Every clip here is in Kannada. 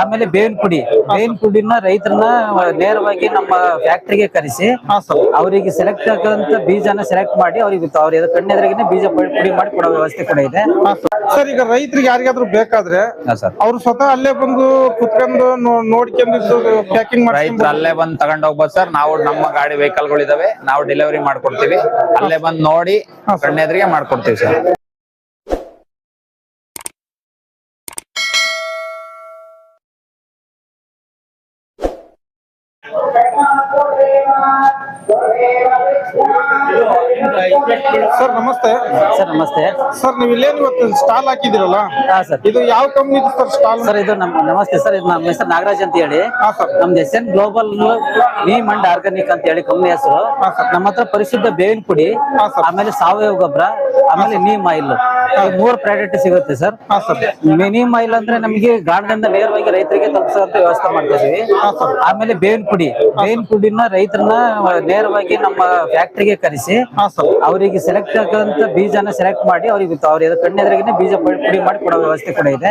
ಆಮೇಲೆ ಬೇವಿನ ಪುಡಿ. ಬೇವಿನ ಪುಡಿನ ರೈತರನ್ನ ನೇರವಾಗಿ ನಮ್ಮ ಫ್ಯಾಕ್ಟರಿಗೆ ಕರೆಸಿ ಅವರಿಗೆ ಸೆಲೆಕ್ಟ್ ಆಗಂತ ಬೀಜನ ಸೆಲೆಕ್ಟ್ ಮಾಡಿ ಅವ್ರಿಗೆ ಅವ್ರ ಕಣ್ಣೆದ್ರಿಗೆ ಬೀಜ ಪುಡಿ ಮಾಡಿ ಕೊಡೋ ವ್ಯವಸ್ಥೆ ಕೂಡ ಇದೆ. ಸರ್ ಈಗ ರೈತರಿಗೆ ಯಾರಿಗಾದ್ರೂ ಬೇಕಾದ್ರೆ ಅವ್ರು ಸ್ವತಃ ಅಲ್ಲೇ ಬಂದು ಕುತ್ಕೊಂಡು ನೋಡ್ಕೊಂಡು ಪ್ಯಾಕಿಂಗ್ ಮಾಡಿ ರೈತರು ಅಲ್ಲೇ ಬಂದು ತಗೊಂಡ್ ಹೋಗ್ಬೋದು ಸರ್. ನಾವು ನಮ್ಮ ಗಾಡಿ ವೆಹಿಕಲ್ ಇದಾವೆ ನಾವು ಡೆಲಿವರಿ ಮಾಡ್ಕೊಡ್ತೀವಿ. ಅಲ್ಲೇ ಬಂದು ನೋಡಿ ಕಣ್ಣೆದ್ರಿಗೆ ಮಾಡ್ಕೊಡ್ತೀವಿ ಸರ್. ಸರ್ ನಮಸ್ತೆ. ಸರ್ ನಮಸ್ತೆ. ಸರ್ ನೀವು ಇಲ್ಲೇನು ಇವತ್ತು ಸ್ಟಾಲ್ ಹಾಕಿದಿರಲ್ಲ ಹಾ ಸರ್. ಇದು ಯಾವ ಕಂಪ್ನಿ ಸರ್ ಸ್ಟಾಲ್? ಸರ್ ಇದು ನಮ್ ನಮಸ್ತೆ ಸರ್ ಇದು ನಮ್ಮ ಹೆಸರು ನಾಗರಾಜ್ ಅಂತ ಹೇಳಿ. ಹಾ ಸರ್. ನಮ್ದು S N global neem and organic ಅಂತ ಹೇಳಿ ಕಂಪ್ನಿ ಹೆಸರು. ಹಾ ಸರ್. ನಮ್ಮ ಹತ್ರ ಪರಿಶುದ್ಧ ಬೇವಿನ ಪುಡಿ. ಆಮೇಲೆ ಸಾವಯವ ಗೊಬ್ಬರ ಆಮೇಲೆ ನೀಮ್ ಆಯಿಲ್ ಮೂರು ಪ್ರಾಡಕ್ಟ್ ಸಿಗುತ್ತೆ ಸರ್. ಹಾ ಸರ್. ನೀಮ್ ಆಯಿಲ್ ಅಂದ್ರೆ ನಮಗೆ ಗಾರ್ಡನ್ ನೇರವಾಗಿ ರೈತರಿಗೆ ತಲುಪಿಸುವಂತ ವ್ಯವಸ್ಥೆ ಮಾಡ್ತಾ ಇದೀವಿ. ಹಾ ಸರ್. ಆಮೇಲೆ ಬೇವಿನ ಪುಡಿ. ಬೇವಿನ ಪುಡಿನ ರೈತರನ್ನ ನೇರವಾಗಿ ನಮ್ಮ ಫ್ಯಾಕ್ಟರಿಗೆ ಕರೆಸಿ ಅವರಿಗೆ ಸೆಲೆಕ್ಟ್ ಆಗಂತ ಬೀಜನ ಸೆಲೆಕ್ಟ್ ಮಾಡಿ ಅವ್ರಿಗೆ ಅವ್ರ ಕಣ್ಣೆದ್ರಿಗೆ ಬೀಜ ಪುಡಿ ಮಾಡಿ ಕೊಡೋ ವ್ಯವಸ್ಥೆ ಕೂಡ ಇದೆ.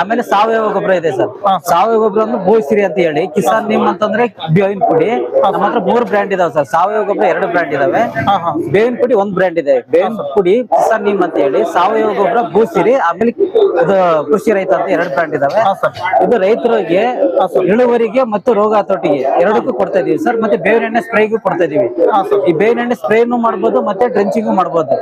ಆಮೇಲೆ ಸಾವಯವ ಗೊಬ್ಬರ ಇದೆ ಸರ್. ಸಾವಯವ ಗೊಬ್ಬರ ಅಂದ್ರೆ ಭೂಸಿರಿ ಅಂತ ಹೇಳಿ. ಕಿಸಾನ್ ನಿಮ್ ಅಂತಂದ್ರೆ ಬೇವಿನ ಪುಡಿ. ನಮ್ಮ ಹತ್ರ ಮೂರು ಬ್ರ್ಯಾಂಡ್ ಇದಾವೆ ಸರ್. ಸಾವಯವ ಗೊಬ್ಬರ ಎರಡು ಬ್ರ್ಯಾಂಡ್ ಇದಾವೆ. ಬೇವಿನ ಪುಡಿ ಒಂದ್ ಬ್ರ್ಯಾಂಡ್ ಇದೆ. ಬೇವಿನ ಪುಡಿ ಕಿಸಾನ್ ನಿಮ್ ಅಂತ ಹೇಳಿ. ಸಾವಯವ ಗೊಬ್ಬರ ಭೂಸಿರಿ ಆಮೇಲೆ ಇದು ಕೃಷಿ ರೈತ ಅಂತ ಎರಡು ಬ್ರ್ಯಾಂಡ್ ಇದಾವೆ. ಇದು ರೈತರಿಗೆ ಇಳುವರಿಗೆ ಮತ್ತು ರೋಗ ಹತೋಟಿಗೆ ಎರಡಕ್ಕೂ ಕೊಡ್ತಾ ಇದೀವಿ ಸರ್. ಮತ್ತೆ ಬೇವಿನ ಎಣ್ಣೆ ಸ್ಪ್ರೇಗೂ ಕೊಡ್ತಾ ಇದೀವಿ. ಹಾ ಸರ್ ಈ ಬೇವಿನ ಎಣ್ಣೆ ಸ್ಪ್ರೇನು ಮಾಡಬಹುದು ಮತ್ತೆ ಡ್ರೆಂಚಿಂಗು ಮಾಡಬಹುದು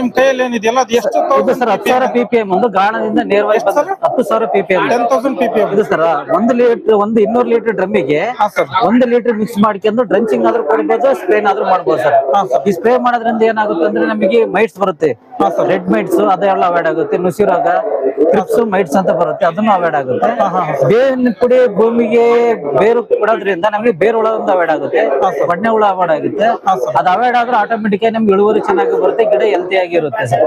ನಿಮ್ ಕೈಯಲ್ಲಿ ಏನಿದೆಯಲ್ಲ ಅದು ಎಷ್ಟು ಇದು ಸರ್ ಹತ್ತು ಸಾವಿರ ಪಿ ಪಿ ಎಂ ಒಂದು ಗಾಣದಿಂದ ನೇರವಾಗಿ ಹತ್ತು ಸಾವಿರ P P M thousand P P M ಇದು ಸರ್ ಒಂದು ಲೀಟರ್ ಒಂದು ಇನ್ನೂರು ಲೀಟರ್ ಡ್ರಮ್ಮಿಗೆ ಒಂದು ಲೀಟರ್ ಮಿಕ್ಸ್ ಮಾಡ್ಕೊಂಡು ಡ್ರೆಂಚಿಂಗ್ ಆದ್ರೂ ಕೊಡ್ಬೋದು ಸ್ಪ್ರೇನ್ ಆದ್ರೂ ಮಾಡ್ಬೋದು ಸರ್ ಈ ಸ್ಪ್ರೇ ಮಾಡೋದ್ರಿಂದ ಏನಾಗುತ್ತೆ ಅಂದ್ರೆ ನಮಗೆ ಮೈಟ್ಸ್ ಬರುತ್ತೆ. ರೆಡ್ ಮೈಟ್ಸ್ ಅದೆಲ್ಲ ಅವಾಯ್ಡ್ ಆಗುತ್ತೆ. ನುಸಿರಾಗ ಕ್ರಿಪ್ಸ್ ಮೈಟ್ಸ್ ಅಂತ ಬರುತ್ತೆ. ಅದನ್ನು ಅವಾಯ್ಡ್ ಆಗುತ್ತೆ. ಬೇವಿನ ಪುಡಿ ಭೂಮಿಗೆ ಬೇರು ಕೊಡೋದ್ರಿಂದ ನಮಗೆ ಬೇರು ಹುಳ ಅವಾಯ್ಡ್ ಆಗುತ್ತೆ. ಬಣ್ಣೆ ಹುಳ ಅವಾಯ್ಡ್ ಆಗುತ್ತೆ. ಅದು ಅವಾಯ್ಡ್ ಆದ್ರೆ ಆಟೋಮೆಟಿಕ್ ನಮ್ಗೆ ಇಳುವರಿ ಚೆನ್ನಾಗಿ ಬರುತ್ತೆ ಗಿಡ ಹೆಲ್ತಿ ಆಗಿರುತ್ತೆ ಸರ್.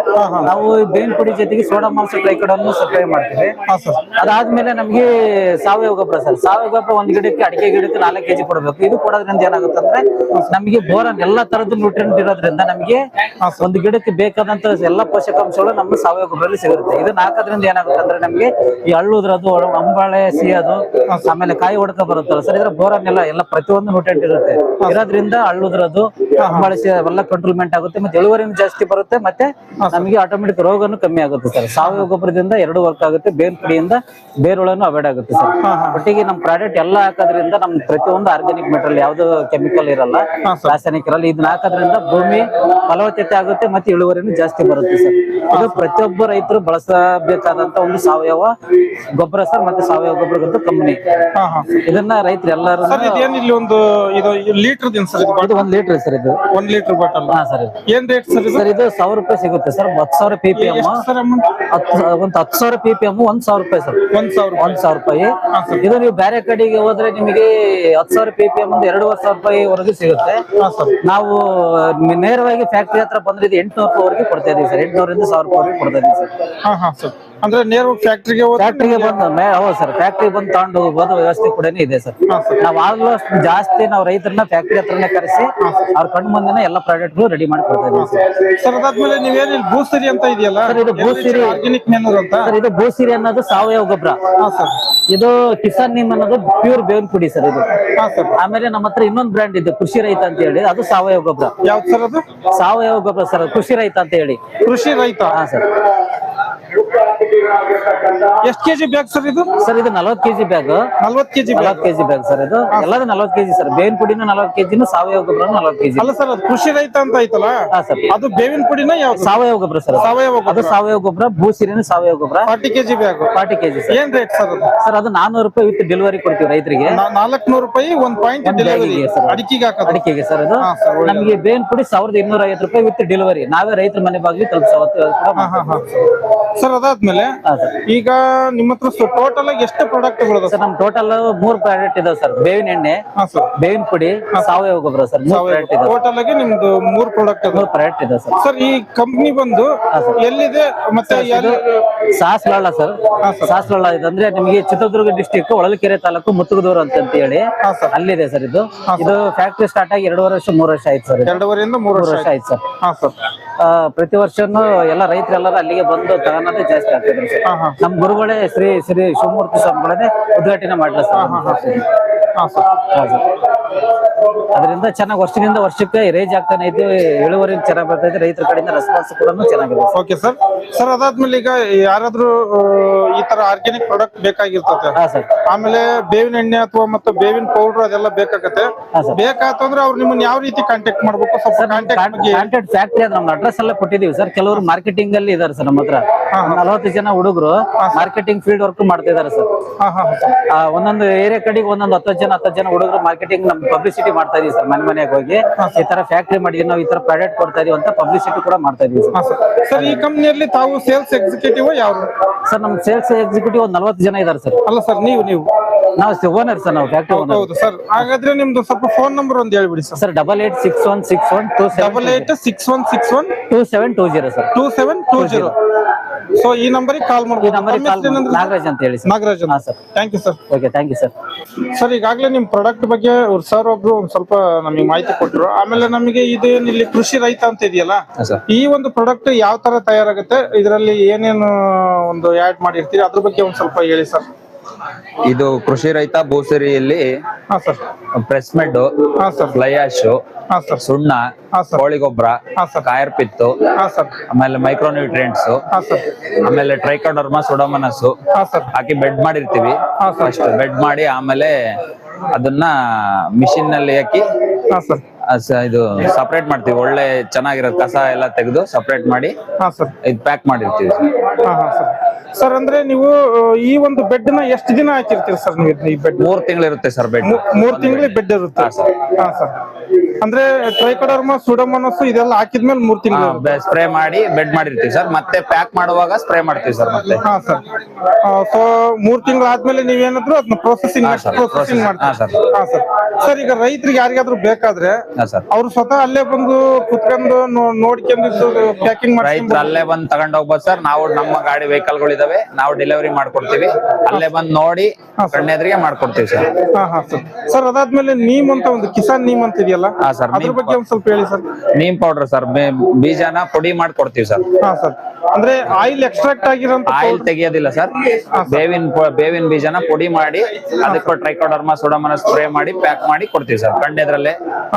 ನಾವು ಬೇನ್ ಬೇವಿನ ಪುಡಿ ಜೊತೆಗೆ ಸೋಡಾ ಮಾಂಸ ಟ್ರೈಕಡನ್ನು ಸಪ್ಲೈ ಮಾಡ್ತೀವಿ. ಅದಾದ್ಮೇಲೆ ನಮ್ಗೆ ಸಾವಯವ ಗೊಬ್ಬರ ಸರ್. ಸಾವಯವ ಗೊಬ್ಬರ ಒಂದ್ ಗಿಡಕ್ಕೆ ಅಡಿಕೆ ಗಿಡಕ್ಕೆ ನಾಲ್ಕು ಕೆಜಿ ಕೊಡಬೇಕು. ಇದು ಕೊಡೋದ್ರಿಂದ ಏನಾಗುತ್ತೆ ಅಂದ್ರೆ ನಮಗೆ ಬೋರನ್ ಎಲ್ಲಾ ತರದ ನ್ಯೂಟ್ರಿಯೆಂಟ್ ಇರೋದ್ರಿಂದ ನಮಗೆ ಒಂದು ಗಿಡಕ್ಕೆ ಬೇಕಾದಂತ ಎಲ್ಲಾ ಪೋಷಕಾಂಶಗಳು ನಮ್ಮ ಸಾವಯವ ಗೊಬ್ಬರದಲ್ಲಿ ಸಿಗುತ್ತೆ. ಇದನ್ನ ಹಾಕೋದ್ರಿಂದ ಏನಾಗುತ್ತೆ ಅಂದ್ರೆ ನಮಗೆ ಈ ಹಳ್ಳುದ್ರದ್ದು ಅಂಬಾಳೆ ಸಿಯೋದು ಆಮೇಲೆ ಕಾಯಿ ಹೊಡ್ಕ ಬರುತ್ತಲ್ಲ ಸರ್. ಇದ್ರ ಬೋರನ್ ಎಲ್ಲ ಎಲ್ಲ ಪ್ರತಿಯೊಂದು ನ್ಯೂಟ್ರಿಯೆಂಟ್ ಇರುತ್ತೆ. ಇರೋದ್ರಿಂದ ಹಳ್ಳುದ್ರದು ಬಳಸಿ ಅವೆಲ್ಲ ಎಲ್ಲ ಕಂಟ್ರೋಲ್ಮೆಂಟ್ ಆಗುತ್ತೆ. ಮತ್ತೆ ಇಳುವರಿನೂ ಜಾಸ್ತಿ ಬರುತ್ತೆ. ಮತ್ತೆ ನಮಗೆ ಆಟೋಮೆಟಿಕ್ ರೋಗನು ಕಮ್ಮಿ ಆಗುತ್ತೆ ಸರ್. ಸಾವಯವ ಗೊಬ್ಬರದಿಂದ ಎರಡು ವರ್ಕ್ ಆಗುತ್ತೆ. ಬೇರ್ ಪುಡಿಯಿಂದ ಬೇರುಗಳನ್ನು ಅವಾಯ್ಡ್ ಆಗುತ್ತೆ ಸರ್. ಒಟ್ಟಿಗೆ ನಮ್ಮ ಪ್ರಾಡಕ್ಟ್ ಎಲ್ಲ ಹಾಕೋದ್ರಿಂದ ನಮ್ ಪ್ರತಿಯೊಂದು ಆರ್ಗ್ಯಾನಿಕ್ ಮೆಟೀರಿಯಲ್ ಯಾವ್ದು ಕೆಮಿಕಲ್ ಇರಲ್ಲ ರಾಸಾಯನಿಕ ಇರಲ್ಲ ಇದನ್ನ ಹಾಕೋದ್ರಿಂದ ಭೂಮಿ ಫಲವತ್ತತೆ ಆಗುತ್ತೆ ಮತ್ತೆ ಇಳುವರಿನೂ ಜಾಸ್ತಿ ಬರುತ್ತೆ ಸರ್. ಇದು ಪ್ರತಿಯೊಬ್ಬ ರೈತರು ಬಳಸಬೇಕಾದಂತ ಒಂದು ಸಾವಯವ ಗೊಬ್ಬರ ಸರ್ ಮತ್ತೆ ಸಾವಯವ ಗೊಬ್ಬರ ಕಂಪನಿ ಇದನ್ನ ರೈತರು ಎಲ್ಲರೂ ಇಲ್ಲಿ ಒಂದು ಇದು ಲೀಟರ್ ದಿನ ಸರ್ ಇದು ಇದು ಒಂದ್ ಲೀಟರ್ ಸರ್ ಇದು. ಒಂದ್ ಲೀಟರ್ ಬಾಟಲ್? ಹಾ ಸರ್ ಇದು. ಏನ್ ರೇಟ್ ಸರ್ ಇದು? ಸರ್ ಇದು ಸಾವಿರ ರೂಪಾಯಿ ಸಿಗುತ್ತೆ ಸರ್. ಹತ್ತು ಸಾವಿರ ಪಿ ಪಿ ಎಂ ಎಷ್ಟು ಸರ್ ಅಮೌಂಟ್? ಹತ್ತು ಒಂದ್ ಹತ್ತು ಸಾವಿರ ಪಿ ಪಿ ಎಂ ಒಂದ್ ಸಾವಿರ ರೂಪಾಯಿ ಸರ್. ಒಂದ್ ಸಾವಿರ ಒಂದ್ ಸಾವಿರ ರೂಪಾಯಿ. ಇದು ನೀವು ಬೇರೆ ಕಡೆಗೆ ಹೋದ್ರೆ ನಿಮಗೆ ಹತ್ತು ಸಾವಿರ ಪಿ ಪಿ ಎಂ ಒಂದು ಎರಡೂವರೆ ಸಾವಿರ ರೂಪಾಯಿ ವರೆಗೂ ಸಿಗುತ್ತೆ. ಹಾ ಸರ್. ನಾವು ನೇರವಾಗಿ ಫ್ಯಾಕ್ಟ್ರಿ ಹತ್ರ ಬಂದ್ರೆ ಇದು ಎಂಟ್ನೂರು ರೂಪಾಯಿವರೆಗೆ ಕೊಡ್ತಾ ಇದೀವಿ ಸರ್. ಎಂಟ್ನೂರಿಂದ ಸಾವಿರ ರೂಪಾಯಿ ಕೊಡ್ತಾ ಇದೀವಿ ಸರ್. ಹಾ ಹಾ ಸರ್. ಅಂದ್ರೆ ನೇರವಾಗಿ ಫ್ಯಾಕ್ಟ್ರಿಗೆ ಫ್ಯಾಕ್ಟ್ರಿಗೆ ಬಂದು ಹೌದು ಸರ್ ಫ್ಯಾಕ್ಟ್ರಿ ಬಂದು ತಗೊಂಡು ಹೋಗೋದು ವ್ಯವಸ್ಥೆ ಕೂಡ ಇದೆ ಸರ್. ನಾವು ಆಲ್ಮೋಸ್ಟ್ ಜಾಸ್ತಿ ನಾವು ರೈತರನ್ನ ಫ್ಯಾಕ್ಟ್ರಿ ಹತ್ರನೇ ಕರೆಸಿ ಅವ್ರ ಕಣ್ಣು ಮುಂದೆನೆ ಎಲ್ಲ ಪ್ರಾಡಕ್ಟ್ ರೆಡಿ ಮಾಡಿ ಕೊಡ್ತಾ ಸರ್. ಅದಾದ್ಮೇಲೆ ನೀವೇನು ಭೂಸಿರಿ ಅಂತ ಇದೆಯಲ್ಲ? ಸರ್, ಇದು ಭೂಸಿರಿ. ಆರ್ಗ್ಯಾನಿಕ್ ಮೆನೂರ್ ಅಂತ? ಸರ್ ಇದು ಭೂಸಿರಿ ಅನ್ನೋದು ಸಾವಯವ ಗೊಬ್ಬರ. ಸರ್. ಇದು ಕಿಸಾನ್ ನಿಮ್ ಅನ್ನೋದು ಪ್ಯೂರ್ ಬೇವಿನ ಪುಡಿ ಸರ್ ಇದು. ಆಮೇಲೆ ನಮ್ಮ ಹತ್ರ ಇನ್ನೊಂದು ಬ್ರ್ಯಾಂಡ್ ಇದೆ ಕೃಷಿ ರೈತ ಅಂತ ಹೇಳಿ ಅದು ಸಾವಯವ ಗೊಬ್ಬರ. ಯಾವ್ದು ಸರ್ ಅದು? ಸಾವಯವ ಗೊಬ್ಬರ ಸರ್ ಕೃಷಿ ರೈತ ಅಂತ ಹೇಳಿ. ಕೃಷಿ ರೈತ. ಹಾ ಸರ್. ಎಷ್ಟ್ ಕೆಜಿ ಬ್ಯಾಗ್ ಸರ್ ಇದು? ಸರ್ ಇದು ನಲವತ್ತು ಕೆಜಿ ಬ್ಯಾಗ್ ನಲ್ವತ್ತು ಕೆಜಿ ನಲ್ವತ್ತು ಕೆಜಿ ಬ್ಯಾಗ್ ಸರ್ ಇದು ಎಲ್ಲಾರು ನಲ್ವತ್ತು ಕೆಜಿ ಸರ್ ಬೇವಿನ ಪುಡಿನ ನಲ್ವತ್ತು ಕೆಜಿನು ಸಾವಯವ ಗೊಬ್ಬರ ನಲ್ವತ್ತು ಕೆಜಿ. ಅಲ್ಲ ಸರ್ ಅದು ಕೃಷಿ ರೈತ ಅಂತ ಐತಲ್ಲ? ಹಾ ಸರ್ ಅದು ಬೇವಿನ ಪುಡಿನ ಯಾವ ಸಾವಯವ ಗೊಬ್ಬರ ಸರ್ ಸಾವಯವ ಅದು ಸಾವಯವ ಗೊಬ್ಬರ ಭೂಸಿರಿನ ಸಾವಯವ ಗೊಬ್ಬರ. Forty KG bag forty KG sir ಏನ್ ರೇಟ್ ಸರ್ ಅದು? ಸರ್ ಅದು ನಾನೂರು ರೂಪಾಯಿ ವಿತ್ ಡೆಲಿವರಿ ಕೊಡ್ತೀವಿ ರೈತರಿಗೆ. ನಾಲ್ಕನೂರು ರೂಪಾಯಿ ಒಂದ್ ಪಾಯಿಂಟ್ ಡೆಲಿವರಿ. ಅಡಿಕೆಗೆ ಹಾಕೋದು. ಅಡಿಕೆಗೆ ಸರ್ ಅದು. ಹಾ. ನಮಗೆ ಬೇವಿನ ಪುಡಿ ಸಾವಿರದ ಇನ್ನೂರ ಐವತ್ತು ರೂಪಾಯಿ ವಿತ್ ಡೆಲಿವರಿ ನಾವೇ ರೈತರ ಮನೆ ಬಾಗಿಲು ತಲುಪಿಸೋ ಸರ್ ಅದಾದ್ಮೇಲೆ ಹಾ ಸರ್. ಈಗ ನಿಮ್ಮ ಹತ್ರ ಟೋಟಲ್ ಆಗಿ ಎಷ್ಟು ಪ್ರಾಡಕ್ಟ್ ಸರ್ ನಮ್ ಟೋಟಲ್ ಮೂರ್ ಪ್ರಾಡಕ್ಟ್ ಇದಾವೆ ಸರ್. ಬೇವಿನ ಎಣ್ಣೆ ಹಾ ಸರ್. ಬೇವಿನ ಪುಡಿ ಸಾವಯವ ಗೊಬ್ಬರ ಸರ್. ಮೂರ್ ಪ್ರಾಡಕ್ಟ್ ಇದಾವೆ ಟೋಟಲ್ ಆಗಿ ನಿಮ್ದು ಮೂರ್ ಪ್ರಾಡಕ್ಟ್ ಅದ ಮೂರ್ ಪ್ರಾಡಕ್ಟ್ ಇದೆ ಸರ್. ಸರ್ ಈ ಕಂಪ್ನಿ ಬಂದು ಎಲ್ಲಿದೆ ಮತ್ತೆ ಎಲ್ಲಿ ಸಾಸ್ಲಳ್ಳ ಸರ್. ಸಾಸ್ಲಾಳ ಇದಂದ್ರೆ ನಿಮಗೆ ಚಿತ್ರದುರ್ಗ ಡಿಸ್ಟಿಕ್ ಹೊಳಲ್ಕೆರೆ ತಾಲೂಕು ಮುತ್ತುಗದೂರು ಅಂತ ಅಂತ ಹೇಳಿ ಹಾ ಸರ್. ಅಲ್ಲಿದೆ ಸರ್ ಇದು. ಇದು ಫ್ಯಾಕ್ಟ್ರಿ ಸ್ಟಾರ್ಟ್ ಆಗಿ ಎರಡೂವರೆ ವರ್ಷ ಮೂರು ವರ್ಷ ಆಯ್ತು ಸರ್ ಇದು. ಎರಡೂವರೆಯಿಂದ ಮೂರು ಮೂರು ವರ್ಷ ವರ್ಷ ಆಯ್ತು ಸರ್. ಹಾ ಸರ್. ಪ್ರತಿ ವರ್ಷನೂ ಎಲ್ಲ ರೈತರೆಲ್ಲರೂ ಅಲ್ಲಿಗೆ ಬಂದು ತಗೊಳೋದೇ ಜಾಸ್ತಿ ಆಗ್ತಿದ್ರು ಸರ್. ಹಾ ಹಾ. ನಮ್ ಗುರುಗಳೇ ಶ್ರೀ ಶ್ರೀ ಶಿವಮೂರ್ತಿ ಸ್ವಾಮಿಗಳನ್ನೇ ಉದ್ಘಾಟನೆ ಮಾಡ್ಲಾ ಸರ್ ನಮ್ಮ. ಅದರಿಂದ ಚೆನ್ನಾಗಿ ವರ್ಷದಿಂದ ವರ್ಷಕ್ಕೆ ರೇಜ್ ಆಗ್ತಾನೆ ಐತಿ ಇಳುವರಿ ಚೆನ್ನಾಗಿ ಬರ್ತಾ ಇದೆ ರೈತರ ಕಡೆಯಿಂದ ರೆಸ್ಪಾನ್ಸ್ ಕೂಡ ಚೆನ್ನಾಗಿದೆ ಓಕೆ ಸರ್. ಸರ್ ಅದಾದ್ಮೇಲೆ ಈಗ ಯಾರಾದ್ರೂ ಈ ತರ ಆರ್ಗ್ಯಾನಿಕ್ ಪ್ರಾಡಕ್ಟ್ ಬೇಕಾಗಿರ್ತದೆ ಆಮೇಲೆ ಬೇವಿನ ಎಣ್ಣೆ ಅಥವಾ ಮತ್ತೆ ಬೇವಿನ ಪೌಡರ್ ಅದೆಲ್ಲ ಬೇಕಾಗತ್ತೆ. ಬೇಕಾತಂದ್ರೆ ಅವ್ರು ನಿಮ್ಮನ್ನ ಯಾವ ರೀತಿ ಕಾಂಟ್ಯಾಕ್ಟ್ ಮಾಡ್ಬೇಕು? ಸ್ವಲ್ಪ ಕಾಂಟ್ಯಾಕ್ಟ್ ಬಗ್ಗೆ ಕಾಂಟ್ಯಾಕ್ಟ್ ಫ್ಯಾಕ್ಟ್ರಿ ಅದ್ರ ನಮ್ಮ ಅಡ್ರೆಸ್ ಎಲ್ಲ ಕೊಟ್ಟಿದೀವಿ ಸರ್. ಕೆಲವರು ಮಾರ್ಕೆಟಿಂಗ್ ಅಲ್ಲಿ ಇದಾರೆ ಸರ್ ನಮ್ಮ ಹತ್ರ ನಲವತ್ತು ಜನ ಹುಡುಗರು ಮಾರ್ಕೆಟಿಂಗ್ ಫೀಲ್ಡ್ ವರ್ಕ್ ಮಾಡ್ತಾ ಇದಾರೆ ಸರ್. ಒಂದೊಂದು ಏರಿಯಾ ಕಡೆಗೆ ಒಂದೊಂದು ಹತ್ತು ಜನ ಹತ್ತು ಜನ ಹುಡುಗರು ಮಾರ್ಕೆಟಿಂಗ್ ನಮ್ ಪಬ್ಲಿಸಿಟಿ ಮಾಡ್ತಾ ಇದೀವಿ ಸರ್ ಮನೆ ಮನೆಗೆ ಹೋಗಿ. ಈ ತರ ಫ್ಯಾಕ್ಟ್ರಿ ಮಾಡಿದೀವಿ ನಾವು ಈ ತರ ಪ್ರಾಡಕ್ಟ್ ಕೊಡ್ತಾ ಇದೀವಿ ಅಂತ ಪಬ್ಲಿಸಿಟಿ ಕೂಡ ಮಾಡ್ತಾ ಇದೀವಿ ಸರ್. ಈ ಕಂಪ್ನಿಯಲ್ಲಿ ತಾವು ಸೇಲ್ಸ್ ಎಕ್ಸಿಕ್ಯೂಟಿವ್ ಯಾರು? ಸರ್ ನಮ್ ಸೇಲ್ಸ್ ಎಕ್ಸಿಕ್ಯೂಟಿವ್ ಒಂದ್ ನಲ್ವತ್ತು ಜನ ಇದಾರೆ ಸರ್. ಅಲ್ಲ ಸರ್ ನೀವು ನೀವು. ನಾವು ಓನರ್ ಸರ್ ನಾವು ಫ್ಯಾಕ್ಟ್ರಿ ಓನರ್ ಹೌದು ಸರ್ ಹಾಗಾದ್ರೆ ನಿಮ್ದು ಸ್ವಲ್ಪ ಫೋನ್ ನಂಬರ್ ಒಂದು ಹೇಳ್ಬಿಡಿ sir sir double eight six one six one two double eight six one six one two seven two zero sir two seven two zero so ಈ ನಂಬರಿಗೆ ಕಾಲ್ ಮಾಡ್ಬೋದು. ನಾಗರಾಜ್ ಅಂತ ಹೇಳಿ ನಾಗರಾಜ್ ಹಾ sir thank you sir okay thank you sir sir ಈಗಾಗಲೇ ನಿಮ್ ಪ್ರಾಡಕ್ಟ್ ಬಗ್ಗೆ ಸರ್ ಒಬ್ರು ಒಂದು ಸ್ವಲ್ಪ ನಮಗೆ ಮಾಹಿತಿ ಕೊಟ್ಟರು ಆಮೇಲೆ ನಮಗೆ ಇದೇನು ಇಲ್ಲಿ ಕೃಷಿ ರೈತ ಅಂತ ಇದೆಯಲ್ಲ ಈ ಒಂದು ಪ್ರಾಡಕ್ಟ್ ಯಾವ ತರ ತಯಾರಾಗುತ್ತೆ? ಇದರಲ್ಲಿ ಏನೇನು ಒಂದು ಆ್ಯಡ್ ಮಾಡಿರ್ತೀರಿ? ಅದ್ರ ಬಗ್ಗೆ ಒಂದ್ ಸ್ವಲ್ಪ ಹೇಳಿ ಸರ್ ಇದು ಕೃಷಿ ರೈತ ಭೂಸಿರಿಯಲ್ಲಿ press mud fly ash sir ಸುಣ್ಣ ಕೋಳಿ ಗೊಬ್ಬರ ಕಾಯರ್ ಪಿತ್ತು ಆಮೇಲೆ ಮೈಕ್ರೋ ನ್ಯೂಟ್ರಿಯೆಂಟ್ಸ್ ಆಮೇಲೆ ಟ್ರೈಕೋಡರ್ಮಾ ಸುಡೋಮನಸ್ಸು ಹಾ ಸರ್ ಹಾಕಿ ಬೆಡ್ ಮಾಡಿರ್ತೀವಿ ಫಸ್ಟ್ ಬೆಡ್ ಮಾಡಿ ಆಮೇಲೆ ಅದನ್ನ ಮಿಷಿನ್ನಲ್ಲಿ ಹಾಕಿ ಇದು ಸಪರೇಟ್ ಮಾಡ್ತೀವಿ ಒಳ್ಳೆ ಚೆನ್ನಾಗಿರೋ ಕಸ ಎಲ್ಲ ತೆಗೆದು ಸಪರೇಟ್ ಮಾಡಿ ಇದು ಪ್ಯಾಕ್ ಮಾಡಿರ್ತೀವಿ ಹಾ ಹಾ ಸರ್. ಸರ್ ಅಂದ್ರೆ ನೀವು ಈ ಒಂದು ಬೆಡ್ನ ಎಷ್ಟು ದಿನ ಹಾಕಿರ್ತೀರಿ ಸರ್ ನೀವು ಈ ಬೆಡ್ ಮೂರ್ ತಿಂಗಳಿರುತ್ತೆ ಸರ್ ಬೆಡ್ ಮೂರ್ ತಿಂಗಳಿಗೆ ಬೆಡ್ ಇರುತ್ತೆ. ಹಾ ಸರ್. ಅಂದ್ರೆ ಟ್ರೈಕೋಡರ್ಮ ಸುಡಮನಸ್ಸು ಇದೆಲ್ಲ ಹಾಕಿದ್ಮೇಲೆ ಮೂರ್ ತಿಂಗಳು ಸ್ಪ್ರೇ ಮಾಡಿ ಬೆಡ್ ಮಾಡಿರ್ತೀವಿ ಸರ್. ಮತ್ತೆ ಪ್ಯಾಕ್ ಮಾಡುವಾಗ ಸ್ಪ್ರೇ ಮಾಡ್ತೀವಿ ಸರ್ ಮತ್ತೆ. ಹಾ ಸರ್. ಸೊ ಮೂರ್ ತಿಂಗಳು ಆದ್ಮೇಲೆ ನೀವೇನಾದ್ರು ಅದನ್ನ ಪ್ರೊಸೆಸಿಂಗ್. ಪ್ರೊಸೆಸಿಂಗ್ ಮಾಡ್ತೀವಿ ಹಾ, ಹಾ ಸರ್. ಸರ್ ಈಗ ರೈತರಿಗೆ ಯಾರಿಗಾದ್ರೂ ಬೇಕಾದ್ರೆ ಅವ್ರು ಸ್ವತಃ ಅಲ್ಲೇ ಬಂದು ಕುತ್ಕೊಂಡು ನೋಡ್ಕೊಂಡು ಪ್ಯಾಕಿಂಗ್ ಮಾಡಿ ರೈತರು ಅಲ್ಲೇ ಬಂದು ತಗೊಂಡ್ ಹೋಗ್ಬೋದು ಸರ್. ನಾವು ನಮ್ಮ ಗಾಡಿ ವೆಹಿಕಲ್ ಇದಾವೆ. ನಾವು ಡೆಲಿವರಿ ಮಾಡ್ಕೊಡ್ತೀವಿ. ಅಲ್ಲೇ ಬಂದ್ ನೋಡಿ ಕಣ್ಣೆದ್ರಿಗೆ ಮಾಡ್ಕೊಡ್ತೀವಿ ಸರ್ ಹಾ ಹಾ ಸರ್ ಸರ್ ಅದಾದ್ಮೇಲೆ ನೀಮ್ ಅಂತ ಒಂದು ಕಿಸಾನ್ ನೀಮ್ ಅಂತ ಇದೆಯಲ್ಲ ಹಾ ಸರ್ ಅದ್ರ ಬಗ್ಗೆ ಒಂದ್ ಸ್ವಲ್ಪ ಹೇಳಿ ಸರ್ ನೀಮ್ ಪೌಡರ್ ಸರ್ ಬೀಜನ ಪುಡಿ ಮಾಡ್ಕೊಡ್ತೀವಿ ಸರ್ ಹಾ ಸರ್ ಅಂದ್ರೆ ಆಯಿಲ್ ಎಕ್ಸ್ಟ್ರಾಕ್ಟ್ ಆಗಿರೋ ಆಯಿಲ್ ತೆಗಿಯೋದಿಲ್ಲ ಸರ್ ಬೇವಿನ ಪೊ- ಬೇವಿನ ಬೀಜನ ಪುಡಿ ಮಾಡಿ ಅದಕ್ಕೆ ಟ್ರೈಕೋಡರ್ಮಾ ಸುಡಮನ ಸ್ಪ್ರೇ ಮಾಡಿ ಪ್ಯಾಕ್ ಮಾಡಿ ಕೊಡ್ತೀವಿ ಸರ್ ಕಣ್ಣೆದ್ರಲ್ಲೇ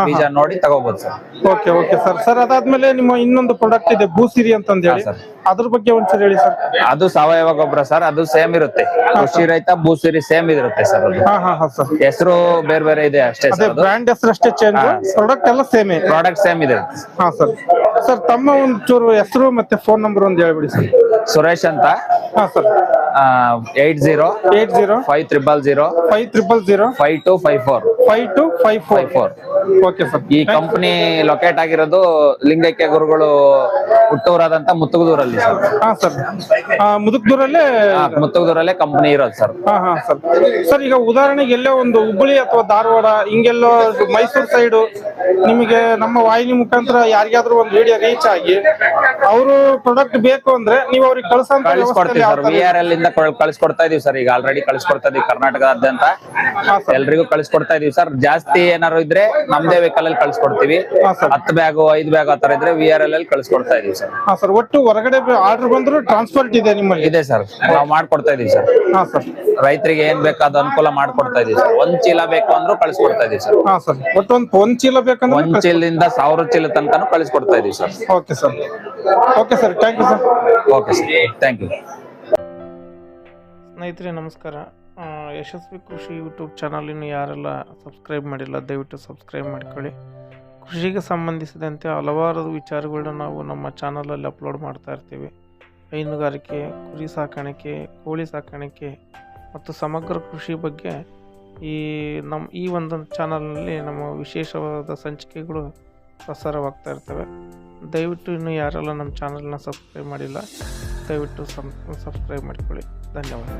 ಬೀಜ ನೋಡಿ ತಗೋಬಹುದು sir okay okay sir sir ಅದಾದ್ಮೇಲೆ ನಿಮ್ಮ ಇನ್ನೊಂದು ಪ್ರಾಡಕ್ಟ್ ಇದೆ ಭೂಸಿರಿ ಹೇಳಿ ಹಾ, sir. ಅದ್ರ ಬಗ್ಗೆ ಒಂದ್ಸರಿ ಹೇಳಿ ಸರ್. ಅದು ಸಾವಯವ ಗೊಬ್ಬರ ಸರ್ ಅದು ಸೇಮ್ ಇರುತ್ತೆ. ಕೃಷಿ ರೈತ ಭೂಸಿರಿ ಸೇಮ್ ಇರುತ್ತೆ ಸರ್ ಹಾ ಹಾ ಹಾ ಸರ್. ಹೆಸರು ಬೇರೆ ಬೇರೆ ಇದೆ ಅಷ್ಟೇ ಅದೇ ಸರ್ ಬ್ರ್ಯಾಂಡ್ ಹೆಸರು ಅಷ್ಟೇ ಚೇಂಜ್. ಪ್ರಾಡಕ್ಟ್ ಎಲ್ಲ ಸೇಮೇ. ಪ್ರಾಡಕ್ಟ್ ಸೇಮ್ ಇದೆ. ಹಾ ಸರ್. ಸರ್ ತಮ್ಮ ಒಂಚೂರು ಚೂರು ಹೆಸರು ಮತ್ತೆ ಫೋನ್ ನಂಬರ್ ಒಂದು ಹೇಳ್ಬಿಡಿ ಸರ್. ಸುರೇಶ್ ಅಂತ. ಹಾ sir. Eight zero eight zero five triple zero five triple zero five two five four five two five four five four okay sir ಈ ಕಂಪನಿ ಲೊಕೇಟ್ ಆಗಿರೋದು ಲಿಂಗೈಕ್ಯ ಗುರುಗಳು ಹುಟ್ಟೂರಾದಂತ ಮುತ್ತುಗದೂರಲ್ಲಿ ಸರ್. ಹಾ ಸರ್. ಮುದುಕ್ದೂರಲ್ಲೇ ಹಾ, ಮುತ್ತುಗುದೂರಲ್ಲೇ ಕಂಪನಿ ಇರೋದು ಸರ್. ಹಾ ಹಾ ಸರ್. ಸರ್ ಈಗ ಉದಾಹರಣೆಗೆ ಎಲ್ಲೋ ಒಂದು ಹುಬ್ಬಳ್ಳಿ ಅಥವಾ ಧಾರವಾಡ ಹಿಂಗೆಲ್ಲೋ ಮೈಸೂರು ಸೈಡು ನಿಮಗೆ ನಮ್ಮ ವಾಹಿನಿ ಮುಖಾಂತರ ಯಾರಿಗಾದ್ರೂ ಒಂದು ವಿಡಿಯೋ ರೀಚ್ ಆಗಿ ಅವರು ಪ್ರಾಡಕ್ಟ್ ಬೇಕು ಅಂದ್ರೆ ನೀವು ಅವ್ರಿಗೆ ಕಳ್ಸಂತ ಕಳಿಸ್ಕೊಡ್ತೀವಿ ಸರ್. ವಿ ಆರ್ ಎಲ್ ಇಂದ ಕಳ್- ಕಳಿಸ್ಕೊಡ್ತಾ ಇದೀವಿ ಸರ್. ಈಗ ಆಲ್ರೆಡಿ ಕಳಿಸ್ಕೊಡ್ತಾ ಇದೀವಿ ಕರ್ನಾಟಕದಾದ್ಯಂತ. ಎಲ್ರಿಗೂ ಕಳಿಸ್ಕೊಡ್ತಾ ಇದೀವಿ ಸರ್. ಜಾಸ್ತಿ ಏನಾರು ಇದ್ರೆ ನಮ್ದೇ ವೆಹಿಕಲ್ ಅಲ್ಲಿ ಕಳಿಸ್ಕೊಡ್ತೀವಿ. ಹಾ ಸರ್. ಹತ್ತು ಬ್ಯಾಗು ಐದು ಬ್ಯಾಗ್ ಆತರ ಇದ್ರೆ ವಿ ಆರ್ ಎಲ್ ಅಲ್ಲಿ ಕಳಿಸ್ಕೊಡ್ತಾ ಇದೀವಿ ಸರ್. ಹಾ ಸರ್ ಒಟ್ಟು ಹೊರಗಡೆ ಆರ್ಡರ್ ಬಂದ್ರು ಟ್ರಾನ್ಸ್ಪೋರ್ಟ್ ಇದೆ ನಿಮ್ಮಲ್ಲಿ? ಇದೆ ಸರ್ ನಾವು ಮಾಡ್ಕೊಡ್ತಾ ಇದೀವಿ ಸರ್. ಹಾ ಸರ್. ರೈತರಿಗೆ ಏನ್ ಬೇಕಾದ ಅನುಕೂಲ ಮಾಡ್ಕೊಡ್ತಾ ಇದೀವಿ ಸರ್. ಒಂದ್ ಚೀಲ ಬೇಕು ಅಂದ್ರೂ ಕಳಿಸ್ಕೊಡ್ತಾ ಇದೀವಿ ಸರ್. ಹಾ ಸರ್ ಒಟ್ಟು ಒಂದ್ ಒಂದ್ ಚೀಲ ಬೇಕಂದ್ರೆ ಒಂದ್ ಚೀಲದಿಂದ ಸಾವಿರ ಚೀಲ ತನಕನೂ ಕಳಿಸ್ಕೊಡ್ತಾ ಇದೀವಿ sir. Okay sir. Okay sir thank you sir. Okay sir thank you ಸ್ನೇಹಿತರೆ ನಮಸ್ಕಾರ. ಆ, ಯಶಸ್ವಿ ಕೃಷಿ ಯೂಟ್ಯೂಬ್ ಚಾನಲ್ ಇನ್ನು ಯಾರೆಲ್ಲ ಸಬ್ಸ್ಕ್ರೈಬ್ ಮಾಡಿಲ್ಲ ದಯವಿಟ್ಟು ಸಬ್ಸ್ಕ್ರೈಬ್ ಮಾಡ್ಕೊಳ್ಳಿ. ಕೃಷಿಗೆ ಸಂಬಂಧಿಸಿದಂತೆ ಹಲವಾರು ವಿಚಾರಗಳನ್ನ ನಾವು ನಮ್ಮ ಚಾನಲಲ್ಲಿ ಅಪ್ಲೋಡ್ ಮಾಡ್ತಾ ಇರ್ತೀವಿ. ಹೈನುಗಾರಿಕೆ, ಕುರಿ ಸಾಕಾಣಿಕೆ, ಕೋಳಿ ಸಾಕಾಣಿಕೆ ಮತ್ತು ಸಮಗ್ರ ಕೃಷಿ ಬಗ್ಗೆ ಈ ನಮ್ಮ ಈ ಒಂದು ಚಾನಲ್ನಲ್ಲಿ ನಮ್ಮ ವಿಶೇಷವಾದ ಸಂಚಿಕೆಗಳು ಪ್ರಸಾರವಾಗ್ತಾ ಇರ್ತವೆ. ದಯವಿಟ್ಟು ಇನ್ನೂ ಯಾರೆಲ್ಲ ನಮ್ಮ ಚಾನಲ್ನ ಸಬ್ಸ್ಕ್ರೈಬ್ ಮಾಡಿಲ್ಲ, ದಯವಿಟ್ಟು ಸಬ್ಸ್ಕ್ರೈಬ್ ಮಾಡಿಕೊಳ್ಳಿ. ಧನ್ಯವಾದ